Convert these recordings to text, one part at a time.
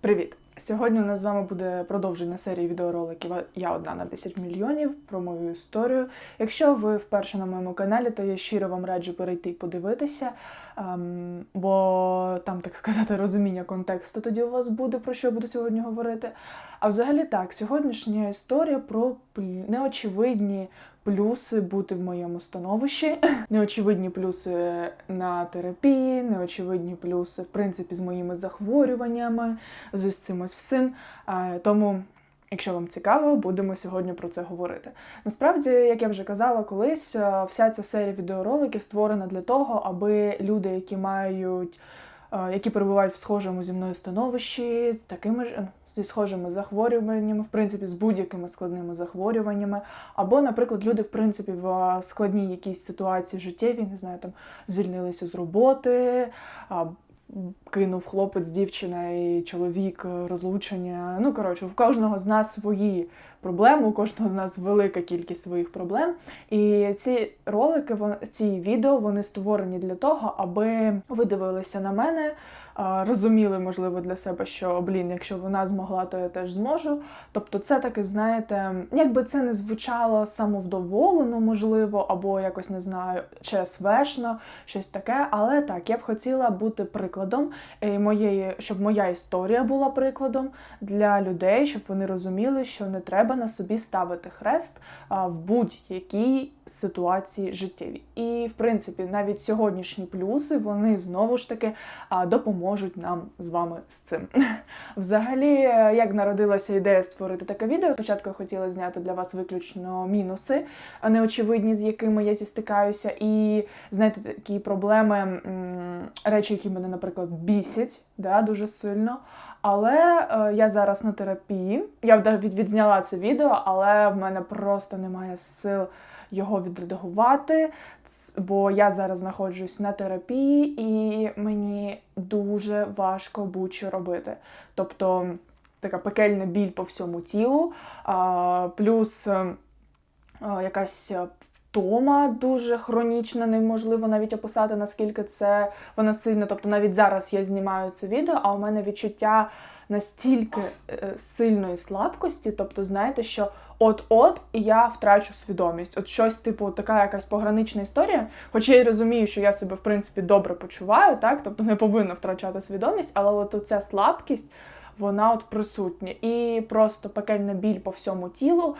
Привіт! Сьогодні у нас з вами буде продовження серії відеороликів Я одна на 10 мільйонів про мою історію. Якщо ви вперше на моєму каналі, то я щиро вам раджу перейти і подивитися, ем, бо там, так сказати, розуміння контексту тоді у вас буде, про що я буду сьогодні говорити. А взагалі так, сьогоднішня історія про неочевидні плюси бути в моєму становищі, неочевидні плюси на терапії, неочевидні плюси, в принципі, з моїми захворюваннями, з ось цим ось всім. Тому, якщо вам цікаво, будемо сьогодні про це говорити. Насправді, як я вже казала колись, вся ця серія відеороликів створена для того, аби люди, які мають які перебувають в схожому зі мною становищі, з такими ж зі схожими захворюваннями, в принципі, з будь-якими складними захворюваннями, або, наприклад, люди, в принципі, в складній якійсь ситуації життєвій, не знаю, там звільнилися з роботи. Кинув хлопець, дівчина і чоловік, е, розлучення. Ну, коротше, в кожного з нас свої проблеми, у кожного з нас велика кількість своїх проблем. І ці ролики, ці відео, вони створені для того, аби ви дивилися на мене, розуміли, можливо, для себе, що блін, якщо вона змогла, то я теж зможу. Тобто, це таке, знаєте, якби це не звучало самовдоволено, можливо, або якось не знаю, ЧСВшно, щось таке. Але так, я б хотіла бути прикладом моєї, щоб моя історія була прикладом для людей, щоб вони розуміли, що не треба на собі ставити хрест в будь-якій ситуації життєвій. І в принципі, навіть сьогоднішні плюси вони знову ж таки допоможуть нам з вами з цим. Взагалі, як народилася ідея створити таке відео, спочатку я хотіла зняти для вас виключно мінуси, неочевидні, з якими я зістикаюся, і знаєте, такі проблеми, речі, які мене, наприклад, бісять да, дуже сильно. Але е, я зараз на терапії. Я від- відзняла це відео, але в мене просто немає сил його відредагувати, бо я зараз знаходжусь на терапії, і мені дуже важко будь-що робити. Тобто така пекельна біль по всьому тілу, а, плюс е, е, якась е, втома дуже хронічна, неможливо навіть описати, наскільки це вона сильна. Тобто навіть зараз я знімаю це відео, а у мене відчуття настільки е, сильної слабкості, тобто, знаєте, що от-от я втрачу свідомість. От щось, типу, така якась погранична історія. Хоча я розумію, що я себе в принципі добре почуваю, так, тобто не повинна втрачати свідомість, але от ця слабкість. Вона от присутня, і просто пекельна біль по всьому тілу.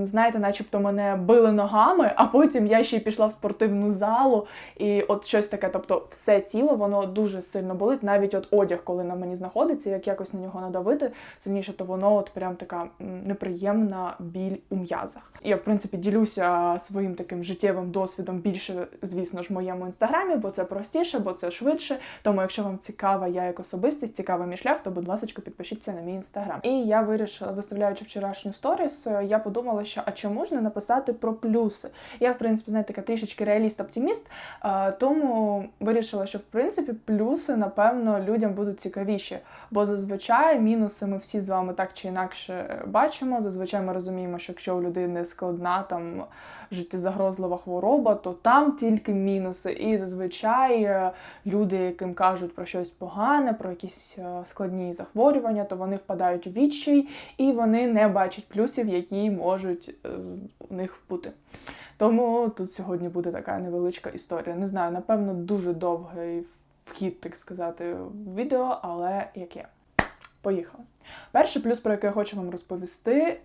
Знаєте, начебто мене били ногами, а потім я ще й пішла в спортивну залу, і от щось таке. Тобто, все тіло воно дуже сильно болить. Навіть от одяг, коли на мені знаходиться, як якось на нього надавити сильніше, то воно от прям така неприємна біль у м'язах. Я в принципі ділюся своїм таким життєвим досвідом більше, звісно ж, в моєму інстаграмі, бо це простіше, бо це швидше. Тому, якщо вам цікава я як особистість, цікавий мій шлях, то будь ласка, підпишіться на мій інстаграм. І я вирішила, виставляючи вчорашню сторіс, е, я подумала, що а чому ж написати про плюси? Я, в принципі, знаєте, така трішечки реаліст-оптиміст, е, тому вирішила, що в принципі плюси, напевно, людям будуть цікавіші. Бо зазвичай мінуси ми всі з вами так чи інакше бачимо. Зазвичай ми розуміємо, що якщо у людини складна там життєзагрозлива хвороба, то там тільки мінуси. І зазвичай е, люди, яким кажуть про щось погане, про якісь складні захворювання, то вони впадають у відчай і вони не бачать плюсів, які можуть е, у них бути. Тому тут сьогодні буде така невеличка історія. Не знаю, напевно, дуже довгий вхід, так сказати, в відео, але як є. Поїхали. Перший плюс, про який я хочу вам розповісти, е,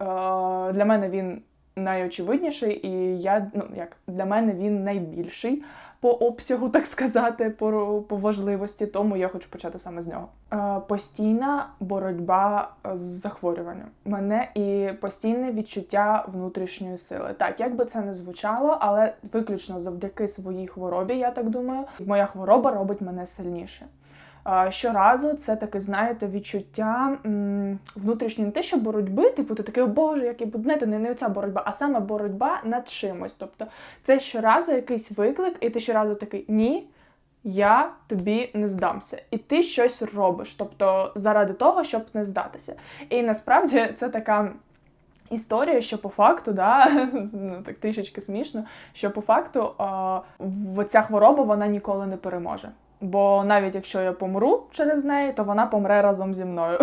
для мене він найочевидніший, і я ну як для мене він найбільший по обсягу, так сказати, по, по важливості, тому я хочу почати саме з нього. Е, постійна боротьба з захворюванням мене і постійне відчуття внутрішньої сили. Так, як би це не звучало, але виключно завдяки своїй хворобі, я так думаю, моя хвороба робить мене сильніше. Щоразу це таке, знаєте, відчуття внутрішньої не те, що боротьби, типу, ти такий, о Боже, як я буду не, не оця боротьба, а саме боротьба над чимось. Тобто це щоразу якийсь виклик, і ти щоразу такий ні. Я тобі не здамся, і ти щось робиш, тобто заради того, щоб не здатися. І насправді це така історія, що по факту, да, ну, так трішечки смішно, що по факту в- ця хвороба вона ніколи не переможе. Бо навіть якщо я помру через неї, то вона помре разом зі мною.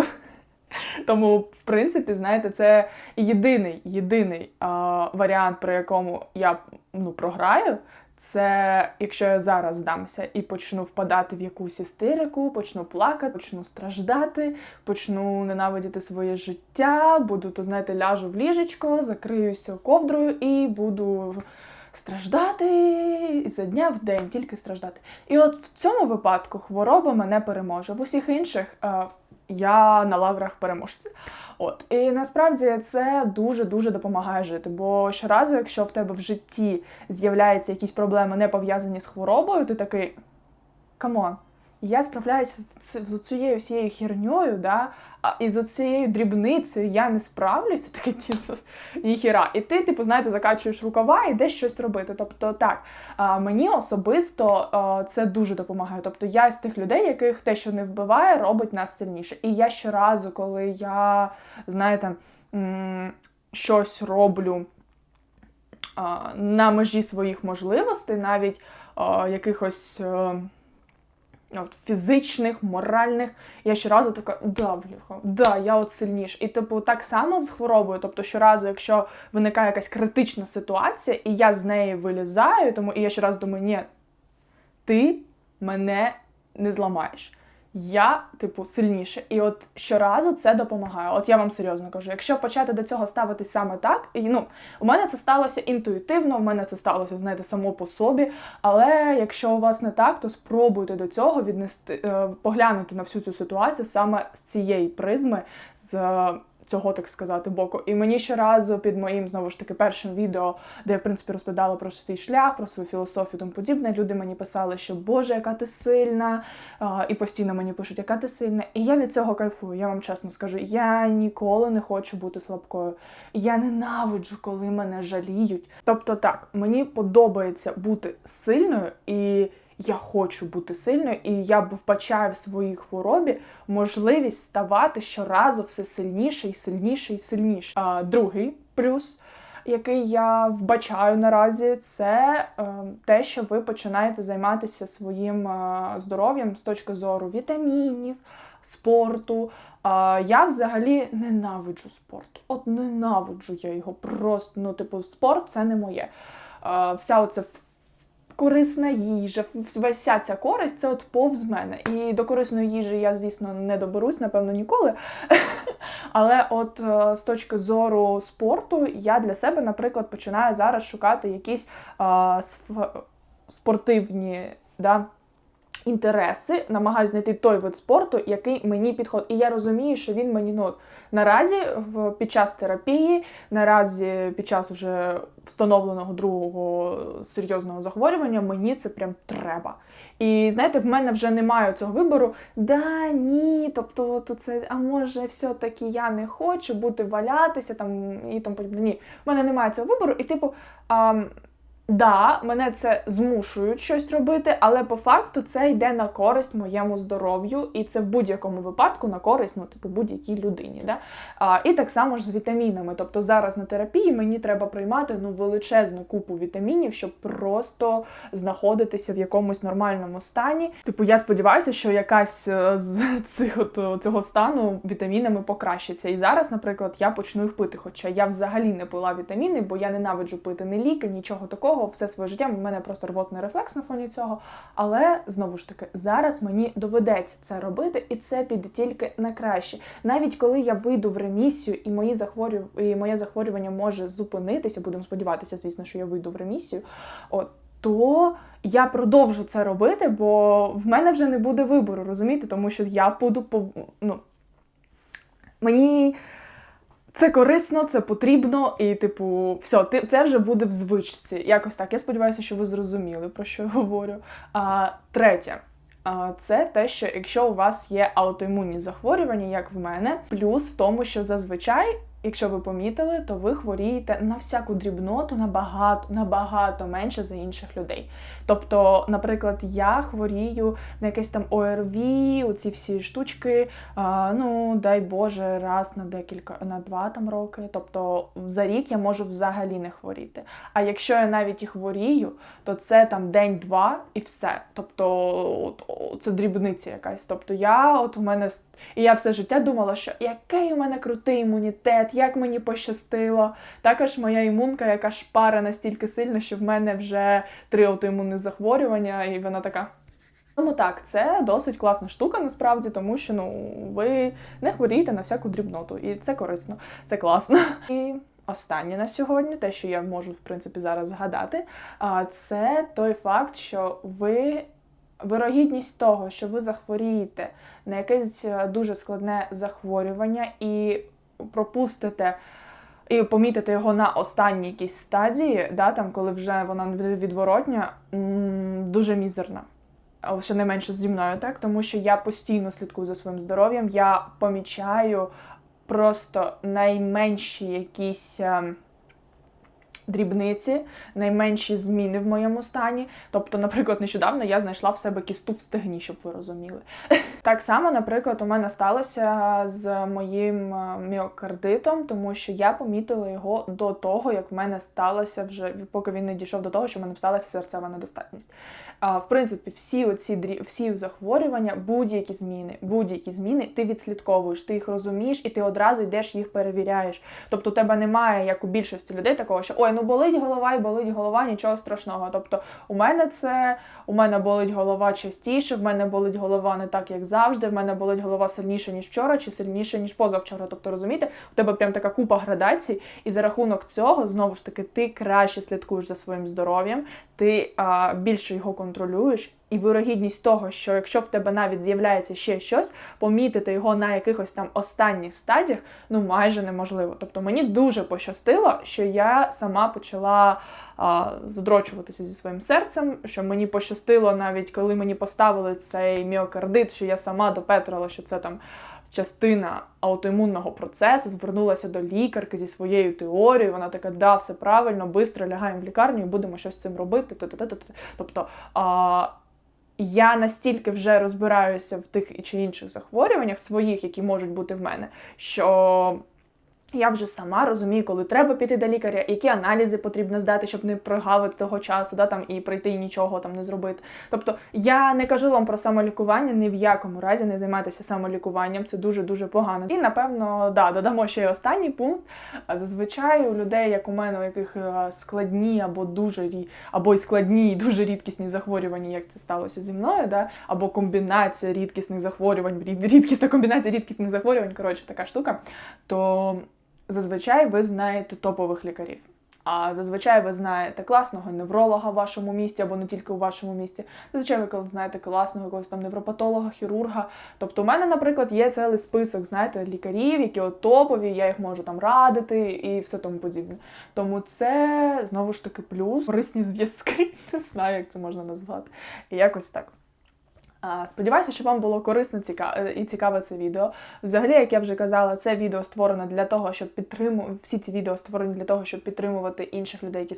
Тому, в принципі, знаєте, це єдиний єдиний а, варіант, при якому я ну, програю. Це якщо я зараз здамся і почну впадати в якусь істерику, почну плакати, почну страждати, почну ненавидіти своє життя, буду, то знаєте, ляжу в ліжечко, закриюся ковдрою і буду страждати за дня в день, тільки страждати. І от в цьому випадку хвороба мене переможе. В усіх інших е, я на лаврах переможця. От і насправді це дуже дуже допомагає жити. Бо щоразу, якщо в тебе в житті з'являються якісь проблеми, не пов'язані з хворобою, ти такий камон. Я справляюся з цією всією херньою, да, і з цією дрібницею я не справлюсь, ти такий, типу, ніхіра. І ти, типу, знаєте, закачуєш рукава і йдеш щось робити. Тобто, так, мені особисто це дуже допомагає. Тобто я з тих людей, яких те, що не вбиває, робить нас сильніше. І я щоразу, коли я, знаєте, щось роблю на межі своїх можливостей, навіть якихось. От, фізичних, моральних. Я щоразу така, да, бляха, да, я от сильніш. І типу так само з хворобою. Тобто, щоразу, якщо виникає якась критична ситуація, і я з неї вилізаю, тому і я щоразу думаю, ні, ти мене не зламаєш я, типу, сильніше. І от щоразу це допомагає. От я вам серйозно кажу, якщо почати до цього ставитись саме так, і ну, у мене це сталося інтуїтивно, у мене це сталося, знаєте, само по собі. Але якщо у вас не так, то спробуйте до цього віднести, е, поглянути на всю цю ситуацію саме з цієї призми. з цього, так сказати, боку. І мені щоразу під моїм знову ж таки першим відео, де я в принципі розповідала про свій шлях, про свою філософію, тому подібне. Люди мені писали, що Боже, яка ти сильна, і постійно мені пишуть, яка ти сильна. І я від цього кайфую. Я вам чесно скажу, я ніколи не хочу бути слабкою. Я ненавиджу, коли мене жаліють. Тобто, так, мені подобається бути сильною і я хочу бути сильною, і я вбачаю в своїй хворобі можливість ставати щоразу все сильніше і сильніше і сильніше. А, Другий плюс. Який я вбачаю наразі, це е, те, що ви починаєте займатися своїм е, здоров'ям з точки зору вітамінів, спорту. Е, я взагалі ненавиджу спорт. От ненавиджу я його просто. Ну, типу, спорт це не моє. Е, вся оця корисна їжа, вся ця користь це от повз мене. І до корисної їжі я, звісно, не доберусь, напевно, ніколи. Але от е, з точки зору спорту, я для себе, наприклад, починаю зараз шукати якісь а, спортивні. да, інтереси, намагаюся знайти той вид спорту, який мені підходить. І я розумію, що він мені ну, наразі під час терапії, наразі під час уже встановленого другого серйозного захворювання, мені це прям треба. І знаєте, в мене вже немає цього вибору. Да, ні, тобто, то це, а може, все-таки я не хочу бути валятися там і тому подібне. Ні, в мене немає цього вибору, і типу. А, Да, мене це змушують щось робити, але по факту це йде на користь моєму здоров'ю, і це в будь-якому випадку на користь, ну, типу, будь-якій людині. Да? А, І так само ж з вітамінами. Тобто зараз на терапії мені треба приймати ну, величезну купу вітамінів, щоб просто знаходитися в якомусь нормальному стані. Типу, я сподіваюся, що якась е, з цих от, цього стану вітамінами покращиться. І зараз, наприклад, я почну їх пити. Хоча я взагалі не пила вітаміни, бо я ненавиджу пити не ліки, нічого такого такого все своє життя. У мене просто рвотний рефлекс на фоні цього. Але знову ж таки, зараз мені доведеться це робити, і це піде тільки на краще. Навіть коли я вийду в ремісію, і мої захворю... і моє захворювання може зупинитися, будемо сподіватися, звісно, що я вийду в ремісію. От. То я продовжу це робити, бо в мене вже не буде вибору, розумієте? Тому що я буду по ну мені це корисно, це потрібно, і, типу, все, ти це вже буде в звичці. Якось так. Я сподіваюся, що ви зрозуміли, про що я говорю. А, Третє. Це те, що якщо у вас є аутоімунні захворювання, як в мене, плюс в тому, що зазвичай якщо ви помітили, то ви хворієте на всяку дрібноту набагато набагато менше за інших людей. Тобто, наприклад, я хворію на якесь там ОРВІ, оці всі штучки, а, ну дай Боже, раз на декілька на два там роки. Тобто за рік я можу взагалі не хворіти. А якщо я навіть і хворію, то це там день-два і все. Тобто це дрібниця якась. Тобто я от у мене і я все життя думала, що який у мене крутий імунітет, як мені пощастило. Також моя імунка, яка шпара настільки сильна, що в мене вже три аутоімунні захворювання, і вона така. Тому так, це досить класна штука, насправді, тому що ну ви не хворієте на всяку дрібноту, і це корисно, це класно. І останнє на сьогодні, те, що я можу в принципі зараз згадати, це той факт, що ви вирогідність того, що ви захворієте на якесь е, дуже складне захворювання і пропустите. І помітити його на останній якійсь стадії, да, там, коли вже вона відворотня, дуже мізерна. Ще не менше зі мною, так, тому що я постійно слідкую за своїм здоров'ям, я помічаю просто найменші якісь. Ем, дрібниці, найменші зміни в моєму стані. Тобто, наприклад, нещодавно я знайшла в себе кісту в стегні, щоб ви розуміли. Так само, наприклад, у мене сталося з моїм е, міокардитом, тому що я помітила його до того, як в мене сталося вже, поки він не дійшов до того, що в мене сталася серцева недостатність. В принципі, всі оці всі захворювання, будь-які зміни, будь-які зміни, ти відслідковуєш, ти їх розумієш, і ти одразу йдеш їх перевіряєш. Тобто, у тебе немає, як у більшості людей, такого, що ой, ну болить голова і болить голова, нічого страшного. Тобто, у мене це у мене болить голова частіше, в мене болить голова не так, як завжди. В мене болить голова сильніше, ніж вчора, чи сильніше, ніж позавчора. Тобто, розумієте, у тебе прям така купа градацій, і за рахунок цього, знову ж таки, ти краще слідкуєш за своїм здоров'ям, ти а, більше його контролюєш. І вирогідність того, що якщо в тебе навіть з'являється ще щось, помітити його на якихось там останніх стадіях, ну майже неможливо. Тобто мені дуже пощастило, що я сама почала а, задрочуватися зі своїм серцем, що мені пощастило навіть коли мені поставили цей міокардит, що я сама допетрила, що це там. Частина аутоімунного процесу звернулася до лікарки зі своєю теорією. Вона така, да, все правильно, швидко лягаємо в лікарню і будемо щось з цим робити. Тобто а, я настільки вже розбираюся в тих чи інших захворюваннях своїх, які можуть бути в мене, що я вже сама розумію, коли треба піти до лікаря, які аналізи потрібно здати, щоб не прогавити того часу, да, там і прийти і нічого там не зробити. Тобто я не кажу вам про самолікування, ні в якому разі не займайтеся самолікуванням, це дуже дуже погано. І напевно, да, додамо ще й останній пункт. Зазвичай у людей, як у мене, у яких е, складні або дуже або й складні і дуже рідкісні захворювання, як це сталося зі мною, да, або комбінація рідкісних захворювань, рідкісна комбінація рідкісних захворювань, коротше, така штука, то зазвичай ви знаєте топових лікарів. А зазвичай ви знаєте класного невролога в вашому місті або не тільки у вашому місті. Зазвичай ви знаєте класного якогось там невропатолога, хірурга. Тобто, у мене, наприклад, є цілий список, знаєте, лікарів, які от топові, я їх можу там радити і все тому подібне. Тому це знову ж таки плюс корисні зв'язки. Не знаю, як це можна назвати. І якось так. Сподіваюся, що вам було корисно і цікаве це відео. Взагалі, як я вже казала, це відео створено для того, щоб підтримувати всі ці відео створені для того, щоб підтримувати інших людей, які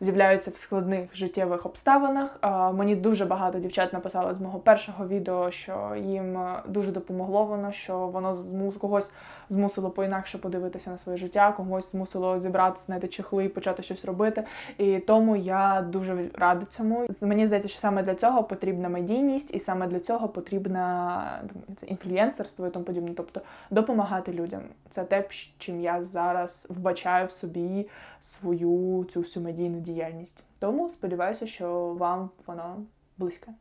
з'являються в складних життєвих обставинах. Мені дуже багато дівчат написали з мого першого відео, що їм е, дуже допомогло воно, що воно змус когось змусило поінакше подивитися на своє життя, когось змусило зібрати, знайти чехли і почати щось робити. І тому я дуже рада цьому. Мені здається, що саме для цього потрібна медійність, і саме для цього потрібна це інфлюєнсерство і тому подібне. Тобто допомагати людям. Це те, чим я зараз вбачаю в собі свою цю всю медійну діяльність. Тому сподіваюся, що вам воно близьке.